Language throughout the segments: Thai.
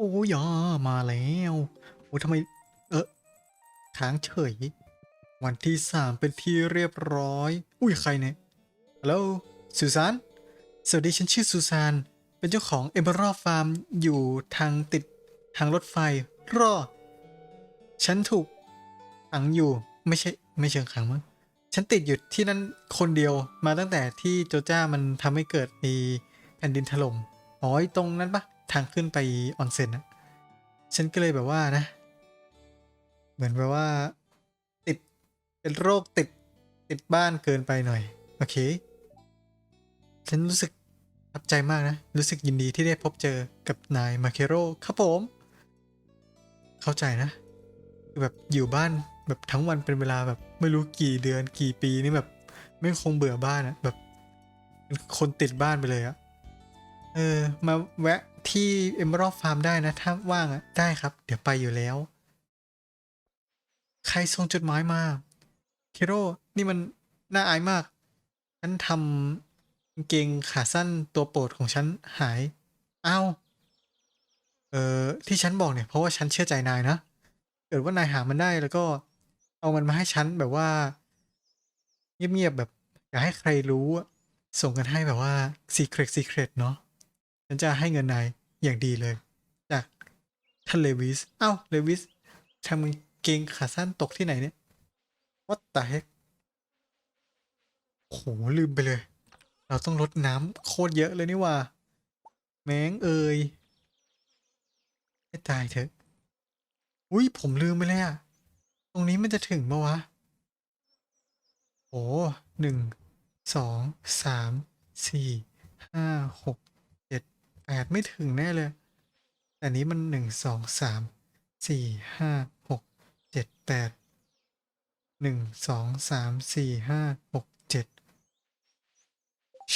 โอ้ยามาแล้วโอ้ทำไม เออค้างเฉย วันที่สามเป็นที่เรียบร้อย อุ้ยใครเนี่ยฮัลโหลสุสานสวัสดีฉันชื่อสุสานเป็นเจ้าของเอเ r อรัลฟาร์มอยู่ทางติดทางรถไฟ รอ ฉันถูกขังอยู่ไม่ใช่ไม่เชิงขังมั้งฉันติดอยู่ที่นั่นคนเดียวมาตั้งแต่ที่โจจ้ามันทำให้เกิดมีแผ่นดินถล่มอ๋อตรงนั้นปะ ทางขึ้นไปออนเซ็นอะฉันก็เลยแบบว่านะ เหมือนแบบว่า ติดเป็นโรคติดติดบ้านเกินไปหน่อย โอเค ฉันรู้สึกทับใจมากนะ รู้สึกยินดีที่ได้พบเจอกับนายมาเคโรครับผม เข้าใจนะคือแบบอยู่บ้านแบบทั้งวันเป็นเวลาแบบไม่รู้กี่เดือนกี่ปีนี่แบบ ไม่คงเบื่อบ้านอะแบบเป็นคนติดบ้านไปเลยอะเออ มาแวะ ที่เอม r ร l ฟาร์มได้นะ ถ้าว่างอะได้ครับ เดี๋ยวไปอยู่แล้ว ใครส่งจดหมายมาเคโรนี่มันน่าอายมาก ฉันทำเกงขาสั้นตัวโปรดของฉันหาย อ้าว เออที่ฉันบอกเนี่ย เพราะว่าฉันเชื่อใจนายนะ เกิดว่านายหามันได้แล้วก็ เอามันมาให้ฉันแบบว่า เงียบๆแบบ อย่าให้ใครรู้ ส่งกันให้แบบว่า secret secret เนาะ ฉันจะให้เงินนายอย่างดีเลย จากท่านเลวิส เอ้า เลวิสทำเกงขาสั้นตกที่ไหนเนี่ย what the heck โหลืมไปเลย เราต้องลดน้ำโคตรเยอะเลยนี่ว่า แมงเอ่ยให้ตายเถอะ อุ้ยผมลืมไปเลยอะตรงนี้มันจะถึงปะวะ โอ้หนึ่งสองสามสี่ห้าหก แปดไม่ถึงแน่เลย แต่นี้มันหนึ่งสองสามสี่ห้าหกเจ็ดแปดหนึ่งสองสามสี่ห้าหกเจ็ด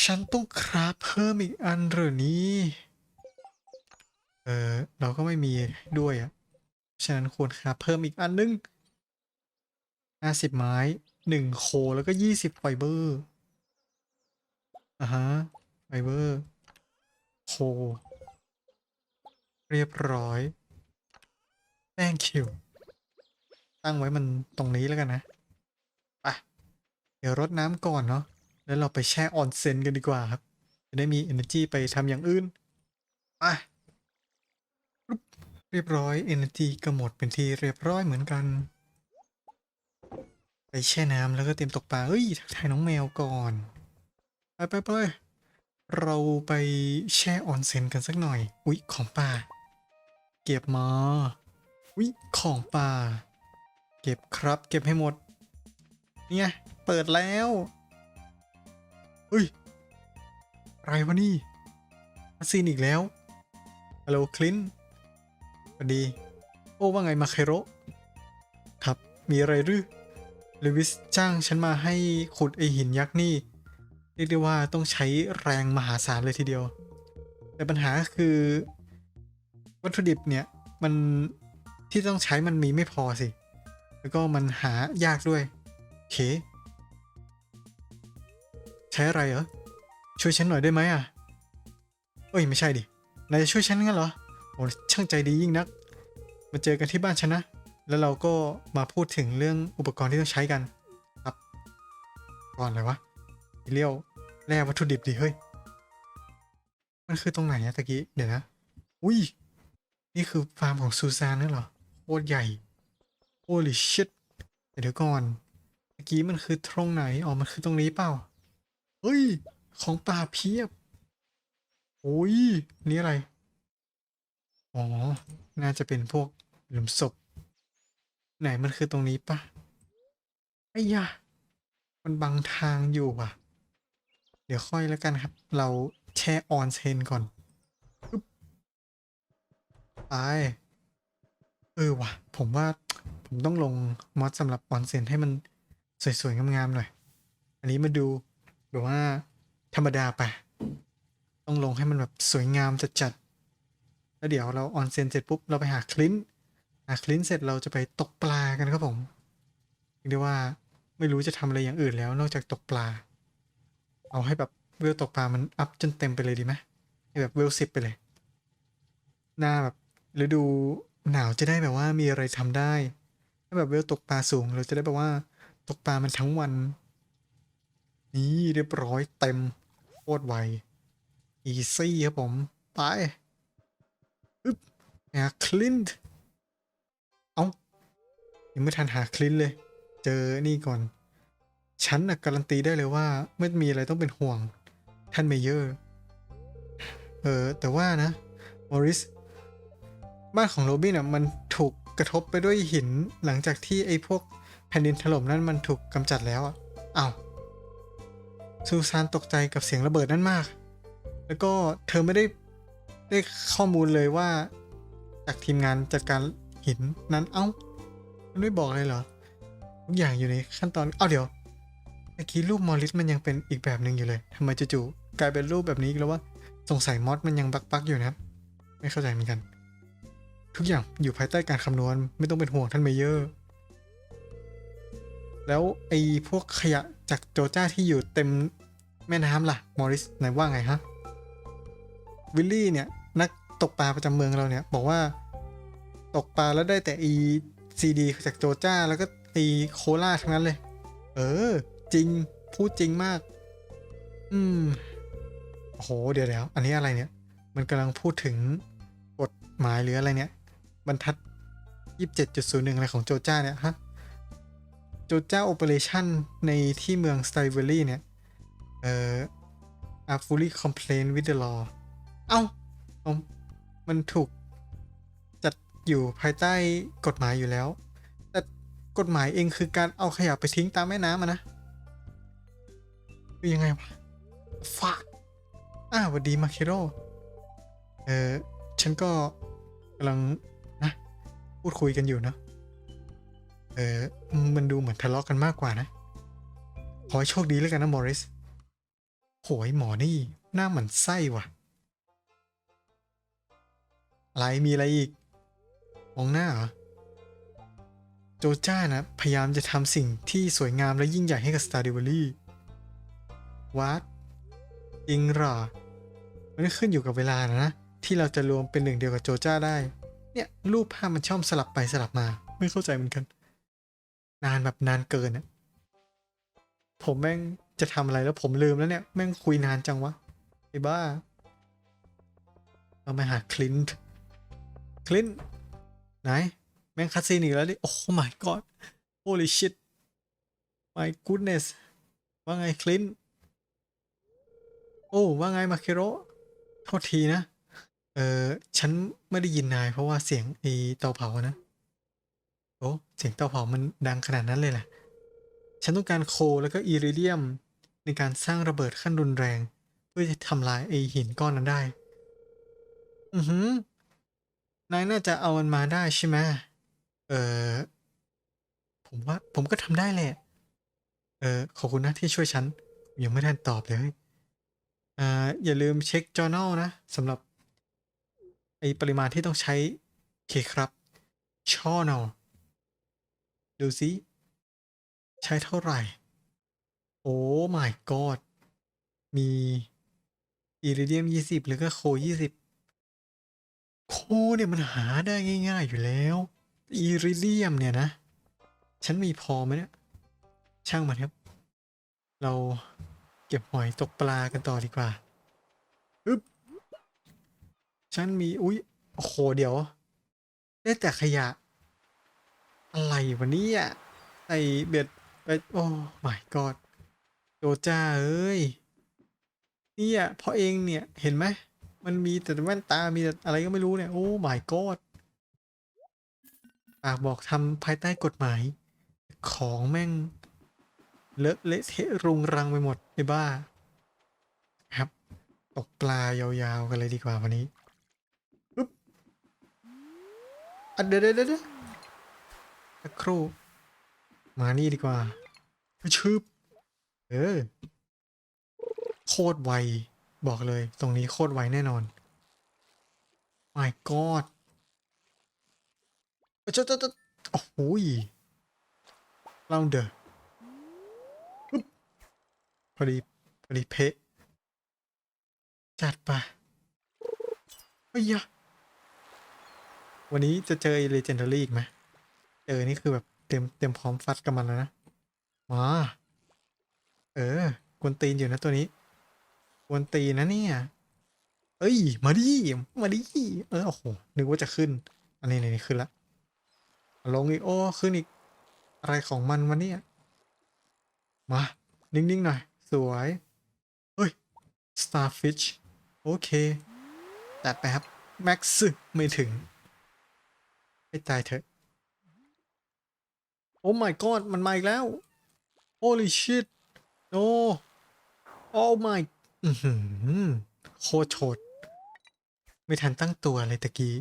ฉันต้องคราฟเพิ่มอีกอันหรือนี้ เออเราก็ไม่มีด้วยอะฉะนั้นควรคราฟเพิ่มอีกอันนึงห้าสิบไม้หนึ่งโคแล้วก็ยี่สิบไฟเบอร์อ่าฮะไฟเบอร์ โคเรียบร้อย thank you ตั้งไว้มันตรงนี้แล้วกันนะไปเดี๋ยวรดน้ำก่อนเนาะแล้วเราไปแช่ออนเซ็นกันดีกว่าครับ จะได้มี energy ไปทำอย่างอื่นไปเรียบร้อย Energy ก็หมดเป็นที่เรียบร้อยเหมือนกัน ไปแช่น้ำแล้วก็เตรียมตกปลาเอ้ยทักทายน้องแมวก่อน ไปไปไป เราไปแช่ออนเซ็นกันสักหน่อย อุ๊ย ของป่า เก็บมา อุ๊ย ของป่า เก็บครับ เก็บให้หมด เนี่ย เปิดแล้วเฮ้ย อะไรวะนี่มาซีนอีกแล้ว ฮัลโหลคลินสวัสดี โอ้ว่าไงมาเคโรครับ มีอะไรหรือเลวิสจ้างฉันมาให้ขุดไอหินยักษ์นี่ รียกได้ว่าต้องใช้แรงมหาศาลเลยทีเดียว แต่ปัญหาก็คือ วัตถุดิบเนี่ยมันที่ต้องใช้มันมีไม่พอสิ แล้วก็มันหายากด้วยโอเค ใช้อะไรเหรอ ช่วยฉันหน่อยได้ไหมอะ เอ้ยไม่ใช่ดินายจะช่วยฉันงั้นเหรอโอ้ช่างใจดียิ่งนัก มาเจอกันที่บ้านฉันนะ แล้วเราก็มาพูดถึงเรื่องอุปกรณ์ที่ต้องใช้กัน ครับ ก่อนเลยวะเรียว แร่วัตถุดิบดิเฮ้ย มันคือตรงไหนอะตะกี้ เดี๋ยวนะ อุ้ย นี่คือฟาร์มของซูซานนั่นเหรอ โคตรใหญ่ holy shit แต่เดี๋ยวก่อนตะกี้มันคือตรงไหน อ๋อ มันคือตรงนี้เปล่า เฮ้ย ของป่าเพียบ โอ้ย นี่อะไร อ๋อ น่าจะเป็นพวกหลุมศพ ไหนมันคือตรงนี้ปะไอ้ยะมันบังทางอยู่ว่ะ เดี๋ยวค่อยแล้วกันครับ เราแช่ออนเซนก่อนไปเออว่ะ ผมว่าผมต้องลงมอดสำหรับออนเซนให้มันสวยๆ งามๆหน่อย อันนี้มาดูแบบว่าธรรมดาไปต้องลงให้มันแบบสวยงามจัดๆแล้วเดี๋ยวเราออนเซนเสร็จปุ๊บ เราไปหาคลินต์หาคลินต์เสร็จเราจะไปตกปลากันครับผมเรียกได้ว่าไม่รู้จะทำอะไรอย่างอื่นแล้วนอกจากตกปลา เอาให้แบบเวลตกปลามันอัพจนเต็มไปเลยดีไหมให้แบบเวลสิบไปเลย หน้าแบบฤดูหนาวจะได้แบบว่ามีอะไรทำได้ ถ้าแบบเวลตกปลาสูง เราจะได้แบบว่าตกปลามันทั้งวัน นี่เรียบร้อยเต็มโคตรไวอีซี่ครับผม ไปอึ๊บหาคลินต์เอายังไม่ทันหาคลินต์เลย เจอนี่ก่อน ฉันนะการันตีได้เลยว่า ไม่มีอะไรต้องเป็นห่วง ท่านเมเยอร์ เออ แต่ว่านะมอริส บ้านของโรบินอะมันถูกกระทบไปด้วยหินหลังจากที่ไอ้พวกแผ่นดินถล่มนั้นมันถูกกำจัดแล้วอะอ้าวซูซานตกใจกับเสียงระเบิดนั้นมาก แล้วก็เธอไม่ได้ได้ข้อมูลเลยว่า จากทีมงานจัดการหินนั้นเอ้า มันไม่บอกเลยเหรอ ทุกอย่างอยู่ในขั้นตอน เอ้าเดี๋ยว มื่อกี้รูปมอริสมันยังเป็นอีกแบบหนึ่งอยู่เลยทำไมจู่ๆกลายเป็นรูปแบบนี้อีกแล้วว่าสงสัยมอสมันยังบักๆอยู่นะครับ ไม่เข้าใจเหมือนกัน ทุกอย่างอยู่ภายใต้การคำนวณไม่ต้องเป็นห่วงท่านเมเยอร์ แล้วไอ้พวกขยะจากโจจ้าที่อยู่เต็มแม่น้ำล่ะ มอริสไหนว่าไงฮะ วิลลี่เนี่ย นักตกปลาประจำเมืองเราเนี่ย บอกว่าตกปลาแล้วได้แต่อีซีดีจากโจจ้าแล้วก็อีโคลาทั้งนั้นเลย เออ จริง พูดจริงมาก อืมโอ้โห เดี๋ยวเดี๋ยวอันนี้อะไรเนี่ย มันกำลังพูดถึงกฎหมายหรืออะไรเนี่ย บรรทัด 27.01 อะไรของโจจ้าเนี่ยฮะ โจจ้าโอเปอเรชั่นในที่เมืองสไตเวอรี่เนี่ย เอ่อ are fully complain with the law เอ้ามันถูกจัดอยู่ภายใต้กฎหมายอยู่แล้ว แต่กฎหมายเองคือการเอาขยะไปทิ้งตามแม่น้ำนะ คือยังไงวะฟาดอ้าวสวัสดีมาเคโรเออฉันก็กำลังนะ พูดคุยกันอยู่เนอะเออมันดูเหมือนทะเลาะกันมากกว่านะ ขอให้โชคดีแล้วกันนะมอริสโหยหมอนี่หน้าเหมือนไส้ว่ะ อะไรมีอะไรอีก มองหน้าเหรอ โจจ้านะ พยายามจะทำสิ่งที่สวยงามและยิ่งใหญ่ให้กับ Star d e v a l y วัดจริงหรอ มันขึ้นอยู่กับเวลานะ ที่เราจะรวมเป็นหนึ่งเดียวกับโจจ้าได้ เนี่ย รูปภาพมันช่อมสลับไปสลับมา ไม่เข้าใจเหมือนกัน นานแบบนานเกินอะผมแม่งจะทำอะไรแล้วผมลืมแล้วเนี่ย แม่งคุยนานจังวะไอ้บ้า เราไปหาคลินต์คลินต์ไหน แม่งคัดซีนอีกแล้วดิ โอ้ my god holy shit my goodness ว่าไงคลินต์ โอ้ ว่าไงมาเคโรโทษทีนะ เออฉันไม่ได้ยินนายเพราะว่าเสียงไอเตาเผานะ โอ้ เสียงเตาเผามันดังขนาดนั้นเลยแหละฉันต้องการโคแล้วก็อีริเดียม ในการสร้างระเบิดขั้นรุนแรง เพื่อจะทำลายไอหินก้อนนั้นได้ อือหือนายน่าจะเอามันมาได้ใช่ไหมเออผมว่าผมก็ทำได้แหละ เออขอบคุณนะที่ช่วยฉัน ยังไม่ทันตอบเลย อ่าอย่าลืมเช็ค journal นะสำหรับไอปริมาณที่ต้องใช้เคครับ journal ดูสิใช้เท่าไหร่ โอ้ my god มีอิริเดียม 20 หรือก็โค 20 โคเนี่ยมันหาได้ง่ายๆอยู่แล้วอิริเดียมเนี่ยนะ ฉันมีพอไหมเนี่ย ช่างมันครับ เรา ก็บหอยตกปลากันต่อดีกว่าอึ๊บฉันมี อุ๊ยโอ้โห เดี๋ยว ได้แต่ขยะ อะไรวันนี้อะไอเบ็ดไปโอ้ my god โจจ้าเอ้ยเนี่ยเพราะเองเนี่ย เห็นไหม มันมีแต่แว่นตา มีแต่อะไรก็ไม่รู้เนี่ย โอ้ my god ปากบอกทำภายใต้กฎหมาย ของแม่ง เลอะเละเทะรุงรังไปหมดไอ้บ้า ครับ ตกปลายาวๆกันเลยดีกว่าวันนี้ปึ๊บอะเดี๋ยวเดี๋ยวเดี๋ยวสักครูมานี่ดีกว่าชืบเออโคตรไว บอกเลย ตรงนี้โคตรไวแน่นอน my god เจ้าเจ้าโอ้โหเราเดอ อดีพอดีเพะจัดไปเฮ้ยวันนี้จะเจอเลเจนดารี่อีกไหมเจอนี่คือแบบเต็มเต็มพร้อมฟัดกับมันแล้วนะมาเออกวนตีนอยู่นะตัวนี้กวนตีนนะเนี่ยเอ้ย มาดิ มาดิ เออ โอ้โห นึกว่าจะขึ้น อันนี้นี่ขึ้นละ ลงอีก โอ้ ขึ้นอีก อะไรของมันวะเนี่ย มา นิ่ง ๆ หน่อย สวยเฮ้ย starfish โอเคแต่ไปครับ แม็กซ์ไม่ถึงให้ตายเถอะ โอ้ my god มันมาอีกแล้ว holy shit no oh my โคตรโฉดไม่ทันตั้งตัวเลยตะกี้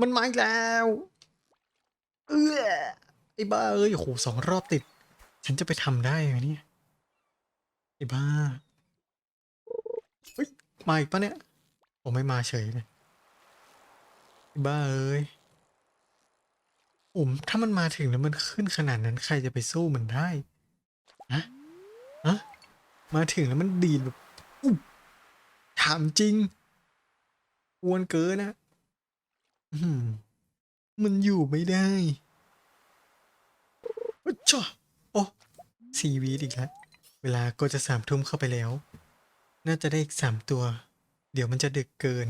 มันมาอีกแล้ว เออไอ้บ้าเอ้ยโหสองรอบติด ฉันจะไปทำได้ไหมเนี่ย ไอ้บ้าเฮ้ยมาอีกปะเนี่ยผมไม่มาเฉยเลยไอ้บ้าเอ้ยผมถ้ามันมาถึงแล้วมันขึ้นขนาดนั้น ใครจะไปสู้มันได้ฮะฮะมาถึงแล้วมันดีดแบบอุ๊บถามจริงกวนเกินนะอื้อหือมันอยู่ไม่ได้อะจ้ะโอ้ซีวีดอีกแล้ว เวลาก็จะสามทุ่มเข้าไปแล้ว น่าจะได้อีกสามตัว เดี๋ยวมันจะดึกเกิน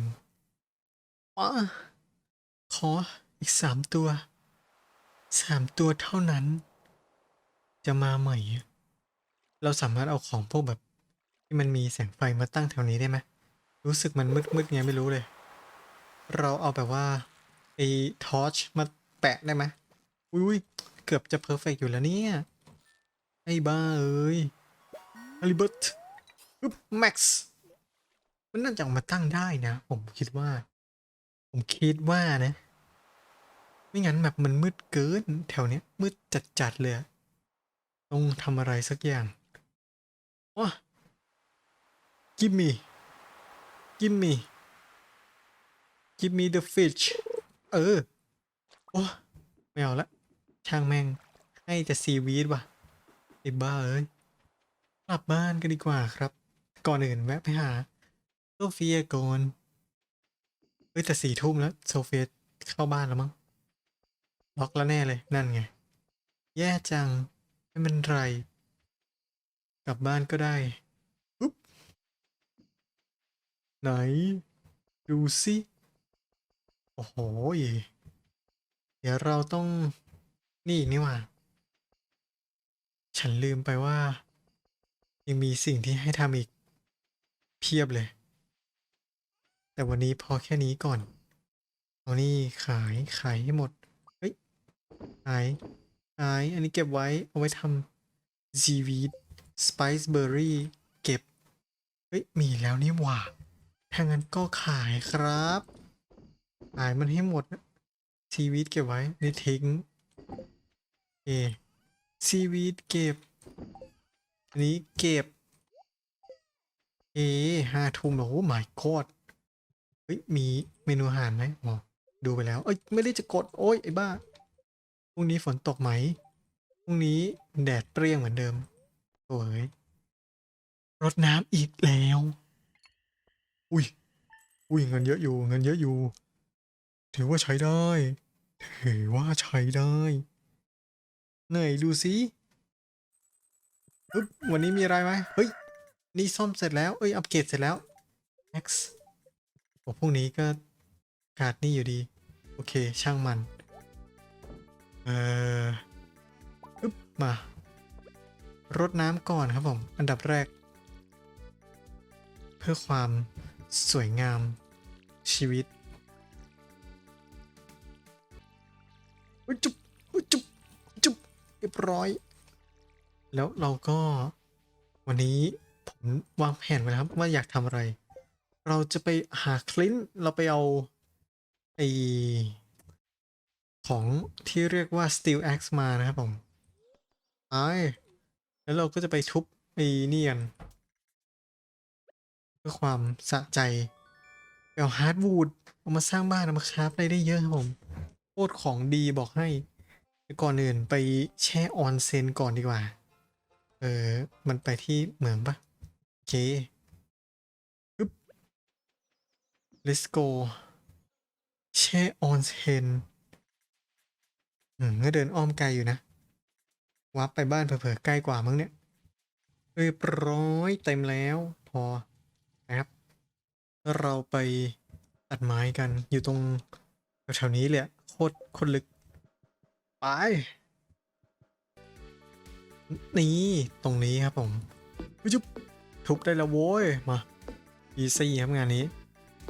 อ๋อขออีกสามตัว สามตัวเท่านั้น จะมาใหม่ เราสามารถเอาของพวกแบบ ที่มันมีแสงไฟมาตั้งแถวนี้ได้ไหม รู้สึกมันมืดๆไงไม่รู้เลย เราเอาแบบว่าไอ้ทอร์ชมาแปะได้ไหมอุ้ยเกือบจะเพอร์เฟกอยู่แล้วเนี่ย ไอ้บ้าเอ้ย ฮาริเบิร์ตปึ๊บแม็กซ์มันน่าจะเอามาตั้งได้นะ ผมคิดว่า ผมคิดว่านะ ไม่งั้นแบบมันมืดเกิน แถวเนี้ย มืดจัดๆเลย ต้องทำอะไรสักอย่างว้ากิมมี่กิมมี่กิมมี่ the fish เออ โอ้ไม่เอาละ ช่างแม่ง ให้จะซีวีดว่ะไอ้บ้าเอ้ย กลับบ้านกันดีกว่าครับ ก่อนอื่นแวะไปหาโซเฟียก่อนเฮ้ยแต่สี่ทุ่มแล้วโซเฟียเข้าบ้านแล้วมั้งล็อกแล้วแน่เลยนั่นไง แย่จัง ไม่เป็นไร กลับบ้านก็ได้อุ๊บไหน ดูสิโอ้โหเดี๋ยวเราต้องนี่นี่ว่า ฉันลืมไปว่า ยังมีสิ่งที่ให้ทำอีก เพียบเลย แต่วันนี้พอแค่นี้ก่อน เอานี่ขายขายให้หมด เฮ้ย ขาย ขาย อันนี้เก็บไว้ เอาไว้ทำซีวีดสไปซ์เบอร์รี่เก็บ เฮ้ย มีแล้วนี่หว่า ถ้างั้นก็ขายครับ ขายมันให้หมดนะซีวีดเก็บไว้นี่ทิ้งโอซีวีดเก็บ นี้เก็บ เอห้าทุ่มแล้วโอ้ my god เฮ้ย มีเมนูอาหารไหมอ๋อดูไปแล้ว เอ้ย ไม่ได้จะกด โอ้ย ไอ้บ้า พรุ่งนี้ฝนตกไหม พรุ่งนี้แดดเปรี้ยงเหมือนเดิมโอ้ยรดน้ำอีกแล้ว อุ้ย อุ้ย เงินเยอะอยู่ เงินเยอะอยู่ ถือว่าใช้ได้ ถือว่าใช้ได้ไหนดูสิ ปึ๊บวันนี้มีอะไรไหมเฮ้ย นี่ซ่อมเสร็จแล้ว เอ้ย อัปเกรดเสร็จแล้ว X โอ้พรุ่งนี้ก็ขาดนี่อยู่ดี โอเค ช่างมัน เอ่อปึ๊บมารดน้ำก่อนครับผม อันดับแรก เพื่อความสวยงามชีวิตอุ๊ยจุ๊บอุ๊ยจุ๊บจุ๊บเรียบร้อย แล้วเราก็วันนี้ผมวางแผนไว้แล้วครับว่าอยากทำอะไร เราจะไปหาคลินเราไปเอาไอของที่เรียกว่า Steel Axe มานะครับผมไอ้แล้วเราก็จะไปทุบไอ้นี่กันเพื่อความสะใจไปเอาฮาร์ดวูดเอามาสร้างบ้านเอามาคราฟอะไรได้เยอะครับผมโคตรของดีบอกให้ ก่อนอื่นไปแช่ออนเซนก่อนดีกว่า เออ มันไปที่เหมืองปะโอเคปึ๊บ let's go แช่ออนเซนอืมก็เดินอ้อมไกลอยู่นะ วับไปบ้านเผลอๆ ใกล้กว่ามั้งเนี่ยเรียบร้อยเต็มแล้วพอนะครับแล้วเราไปตัดไม้กันอยู่ตรงแถวๆนี้เลยอะโคตรคตรลึก ไป นี่ตรงนี้ครับผมจุ๊บทุบได้แล้วโว้ยมาอีซี่ครับงานนี้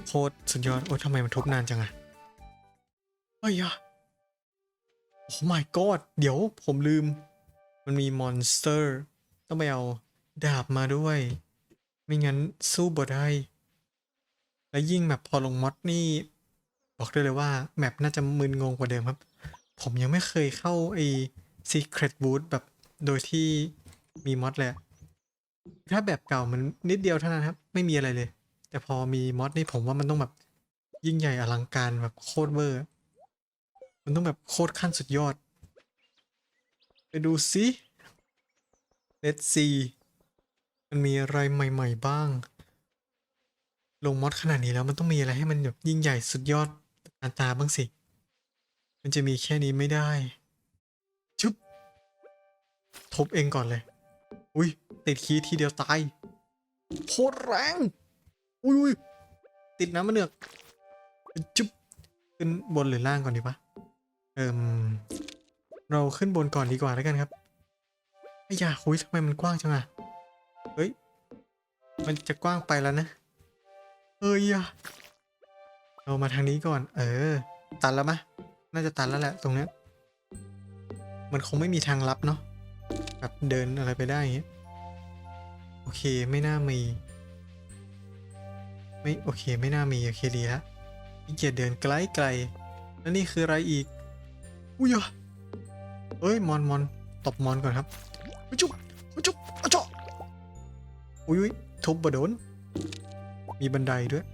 โคตรสุดยอดโอ้ยทำไมมันทุบนานจังอะเฮ้ยอะโอ้ my god เดี๋ยวผมลืม มันมีมอนสเตอร์ ต้องไปเอาดาบมาด้วย ไม่งั้นสู้บ่ได้ และยิ่งแบบพอลงมอดนี่ บอกได้เลยว่า แมปน่าจะมึนงงกว่าเดิมครับ ผมยังไม่เคยเข้าไอ้ Secret Boot แบบ โดยที่มีมอดเลยอะถ้าแบบเก่ามันนิดเดียวเท่านั้นครับ ไม่มีอะไรเลย แต่พอมีมอดนี่ผมว่ามันต้องแบบ ยิ่งใหญ่อลังการแบบโคตรเวอร์ มันต้องแบบโคตรขั้นสุดยอด ไปดูสิ Let's see มันมีอะไรใหม่ ๆ บ้าง ลงมอดขนาดนี้แล้วมันต้องมีอะไรให้มันแบบยิ่งใหญ่สุดยอดตาตาบ้างสิ มันจะมีแค่นี้ไม่ได้ ทุบเองก่อนเลย อุ้ยติดคีทีเดียวตายโคตรแรง อุ้ยอุ้ยติดน้ำมันเนือกจุ๊บขึ้นบนหรือล่างก่อนดีปะเอิมเราขึ้นบนก่อนดีกว่าแล้วกันครับไอ้ยาคุยทำไมมันกว้างจังอะเฮ้ย มันจะกว้างไปแล้วนะเอ้ยอะเรามาทางนี้ก่อน เออ ตันแล้วมะ น่าจะตันแล้วแหละตรงเนี้ย มันคงไม่มีทางลับเนาะ แบบเดินอะไรไปได้เงี้ยโอเคไม่น่ามี ไม่โอเคไม่น่ามีโอเคดีแล้วพี่เกียเดินไกลไกลๆแล้วนี่คืออะไรอีกอุ้ยอะเอ้ยมอนมอนตบมอนก่อนครับอุ๊ยจุ๊บอุ๊ยจุ๊บอะจาะอุ้ยอุ๊ยทุบบโดน มีบันไดด้วย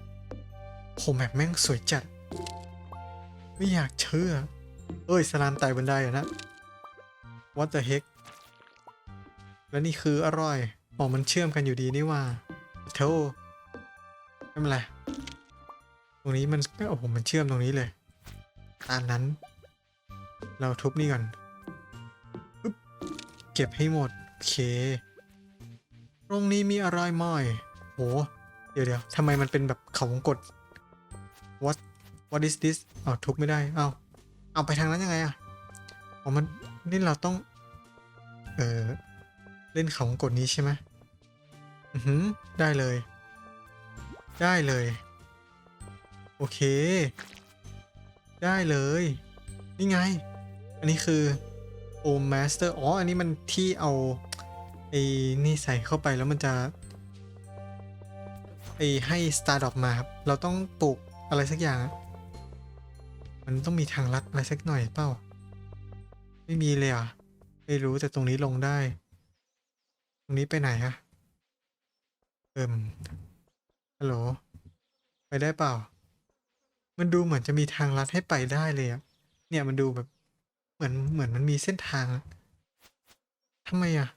โหแมปแม่งสวยจัด ไม่อยากเชื่อ เอ้ยสลามไต่บันไดอะนะ What the heck แล้วนี่คืออร่อยอ๋อมันเชื่อมกันอยู่ดีนี่ว่าโธ่ไม่เป็นไรตรงนี้มันโอ้โหมันเชื่อมตรงนี้เลยตามนั้น เราทุบนี่ก่อนเก็บให้หมด โอเค ตรงนี้มีอะไรไหมโห เดี๋ยวเดี๋ยวทำไมมันเป็นแบบเขาวงกด what what is this อ้าวทุบไม่ได้อ้าวเอาไปทางนั้นยังไงอะอ๋อมันนี่เราต้อง เออ เล่นขาวงกดนี้ใช่ไหมอือหือได้เลย ได้เลย โอเค ได้เลย นี่ไง อันนี้คือ o master อ๋อ อันนี้มันที่เอาไอ้นี่ใส่เข้าไปแล้วมันจะไอ้ให้ star drop มาครับ เราต้องปลูกอะไรสักอย่าง มันต้องมีทางลัดอะไรสักหน่อยเปล่า ไม่มีเลยอะ ไม่รู้แต่ตรงนี้ลงได้ ตรงนี้ไปไหนอะเอิมฮัลโหล ไปได้เปล่า มันดูเหมือนจะมีทางลัดให้ไปได้เลยอะเนี่ยมันดูแบบ เหมือนเหมือนมันมีเส้นทางทำไมอะ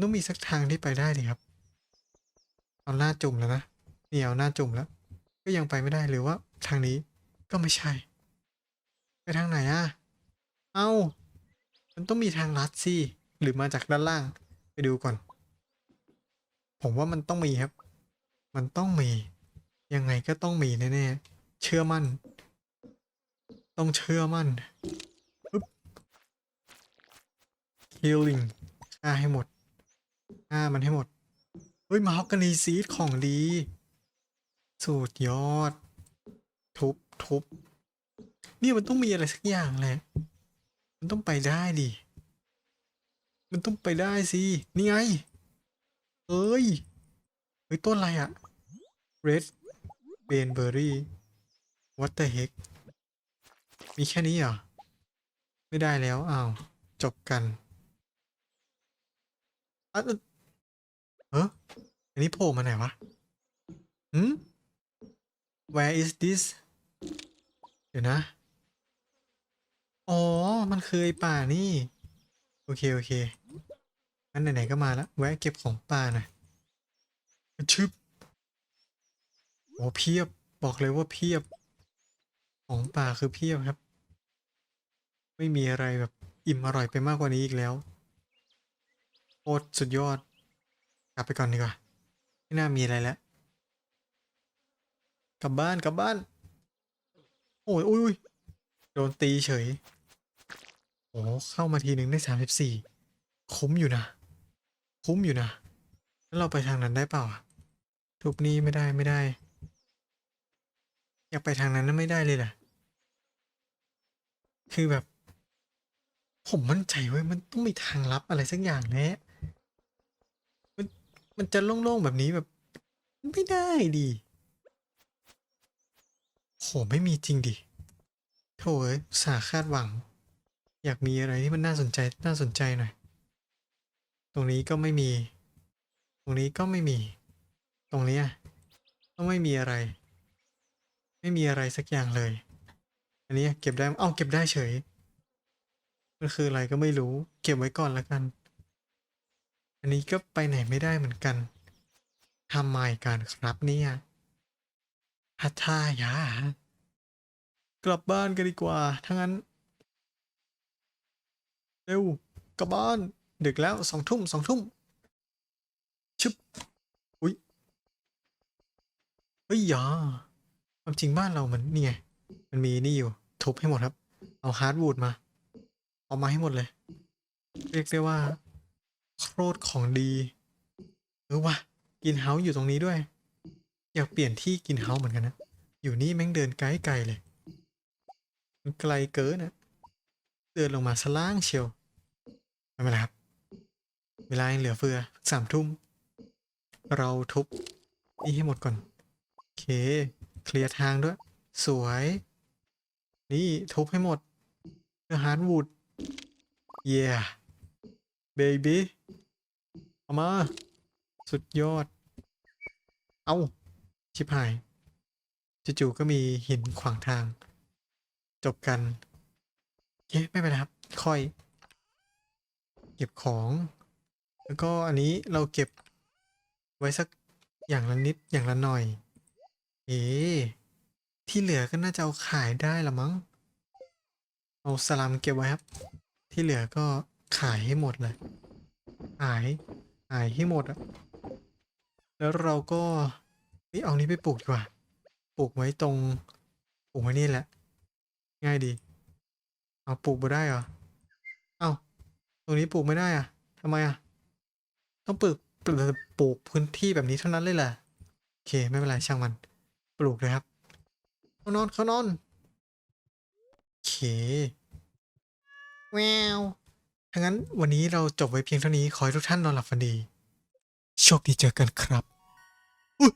ต้องมีสักทางที่ไปได้ดิครับ เอาหน้าจุ่มแล้วนะเนี่ยเอาหน้าจุ่มแล้ว ก็ยังไปไม่ได้หรือว่า ทางนี้ก็ไม่ใช่ ไปทางไหนอะเอ้า มันต้องมีทางลัดสิ หรือมาจากด้านล่าง ไปดูก่อน ผมว่ามันต้องมีครับ มันต้องมี ยังไงก็ต้องมีแน่ๆ เชื่อมั่น ต้องเชื่อมั่นปึ๊บ healing ฆ่าให้หมดฆ่ามันให้หมด เฮ้ย มาฮอกกานีซีดของดีสุดยอด ทุบทุบนี่มันต้องมีอะไรสักอย่างแหละ มันต้องไปได้ดิ มันต้องไปได้สิ นี่ไง เอ้ย เฮ้ย ต้นอะไรอะ red rainberry what the heck มีแค่นี้เหรอ ไม่ได้แล้ว อ้าว จบกันอะเอออันนี้โผล่มาไหนวะหืม where is this เดี๋ยวนะ อ๋อ มันคือไอป่านี่ โอเค โอเคงั้นไหนๆก็มาแล้วแวะเก็บของป่าหน่อยชึบโอ้เพียบบอกเลยว่าเพียบ ของป่าคือเพียบครับ ไม่มีอะไรแบบอิ่มอร่อยไปมากกว่านี้อีกแล้วโคตรสุดยอด กลับไปก่อนดีกว่าไม่น่ามีอะไรแล้วกลับบ้านกลับบ้าน โอ้ยอุ้ยโดนตีเฉย อ้เข้ามาทีหนึ่งได้สามสิบสี่คุ้มอยู่นะ คุ้มอยู่นะแล้วเราไปทางนั้นได้เปล่าทุบนี้ไม่ได้ไม่ได้ อยากไปทางนั้นน่ะไม่ได้เลยแหละคือแบบ ผมมั่นใจเว้ยมันต้องมีทางลับอะไรสักอย่างแน่มันมันจะโล่งๆแบบนี้แบบ ไม่ได้ดิโหไม่มีจริงดิโถเอ้ยอุตสาคาดหวัง อยากมีอะไรที่มันน่าสนใจน่าสนใจหน่อย ตรงนี้ก็ไม่มี ตรงนี้ก็ไม่มี ตรงนี้ก็ไม่มีอะไร ไม่มีอะไรสักอย่างเลย อันนี้เก็บได้ เอ้าเก็บได้เฉย มันคืออะไรก็ไม่รู้ เก็บไว้ก่อนแล้วกัน อันนี้ก็ไปไหนไม่ได้เหมือนกันทำไมกันครับเนี่ยฮัทายากลับบ้านกันดีกว่าถ้างั้น เร็วกลับบ้านดึกแล้วสองทุ่มสองทุ่มชึบอุ้ยเฮ้ยอย่าความจริงบ้านเรามันนี่ไงมันมีนี่อยู่ ทุบให้หมดครับ เอาฮาร์ดวูดมา เอามาให้หมดเลย เรียกได้ว่าโคตรของดีเออวะกินเฮาอยู่ตรงนี้ด้วย อยากเปลี่ยนที่กินเฮาเหมือนกันนะ อยู่นี่แม่งเดินไกลๆเลย มันไกลเกินนะ เดินลงมาสล่างเชียวไม่เป็นไรครับ เวลายังเหลือเฟือสามทุ่ม เราทุบนี่ให้หมดก่อน โอเค เคลียร์ทางด้วย สวย นี่ทุบให้หมดเพื่อฮาร์ดวูดเย่เบบี้เอามา สุดยอด เอาชิบหายจู่ๆก็มีหินขวางทาง จบกัน เคไม่เป็นไรครับ ค่อย เก็บของ แล้วก็อันนี้เราเก็บไว้สักอย่างละนิดอย่างละหน่อย เอ๊ะที่เหลือก็น่าจะเอาขายได้ละมั้ง เอาสลัมเก็บไว้ครับ ที่เหลือก็ขายให้หมดเลย ขาย ขายให้หมดอะแล้วเราก็เฮ้ยเอานี้ไปปลูกดีกว่า ปลูกไว้ตรง ปลูกไว้นี่แหละ ง่ายดี เอาปลูกไม่ได้เหรอเอ้าตรงนี้ปลูกไม่ได้อะทำไมอะ ต้องปลูกปลูกปลูกพื้นที่แบบนี้เท่านั้นเลยแหละโอเค ไม่เป็นไรช่างมัน ปลูกเลยครับเขานอนเขานอนโอเคแววถ้างั้นวันนี้เราจบไว้เพียงเท่านี้ ขอให้ทุกท่านนอนหลับฝันดี โชคดีเจอกันครับอุ้ย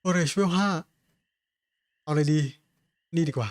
โอเรชเวลห้าเอาเลยดี นี่ดีกว่า